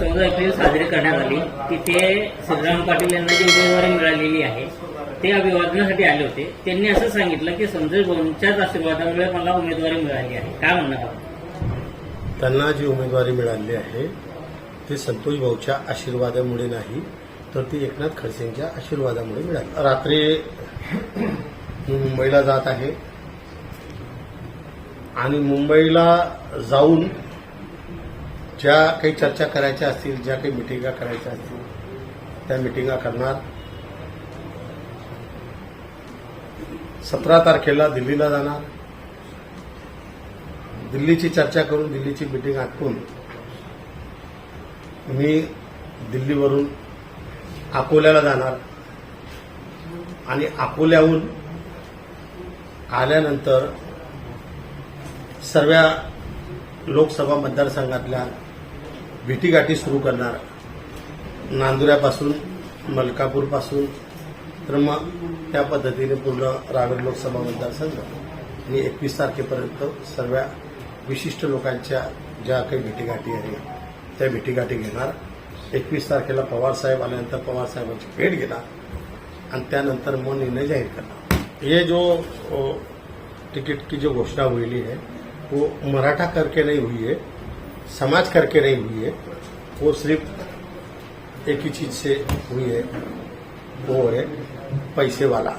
चौदा एप्रिल साजरी करण्यात आली तिथे श्रीराम पाटील यांना जी उमेदवारी मिळालेली आहे ते अभिवादनासाठी आले होते. त्यांनी असं सांगितलं की संजय भाऊंच्याच आशीर्वादामुळे मला उमेदवारी मिळाली आहे. काय म्हणणार त्यांना जी उमेदवारी मिळाली आहे ती संतोष भाऊच्या आशीर्वादामुळे नाही तर ती एकनाथ खडसेंच्या आशीर्वादामुळे मिळाली. रात्री मी मुंबईला जात आहे. आणि मुंबईला जाऊन ज्या काही चर्चा करायच्या असतील ज्या काही मिटिंगा करायच्या असतील त्या मिटिंगा करणार. सतरा तारखेला दिल्लीला जाणार. दिल्लीची चर्चा करून दिल्लीची मिटिंग आटपून मी दिल्लीवरून अकोल्याला जाणार. आणि अकोल्याहून आल्यानंतर सर्व लोकसभा मतदारसंघातल्या भेटीगाठी सुरू करणार. नांदुऱ्यापासून मलकापूरपासून तर मग त्या पद्धतीने पूर्ण रावेर लोकसभा मतदारसंघ. आणि एकवीस तारखेपर्यंत सर्व विशिष्ट लोकांच्या ज्या काही भेटीगाठी आहेत त्या भेटीगाठी घेणार. एकवीस तारखेला पवारसाहेब आल्यानंतर पवारसाहेबांची भेट घेणार. आणि त्यानंतर मग निर्णय जाहीर करणार. हे जो ओ, टिकट की जो घोषणा होईली है वो मराठा करके नहीं हुई है. समाज करके नहीं हुई है। वो सिर्फ एक ही चीज से हुई है वो है पैसे वाला।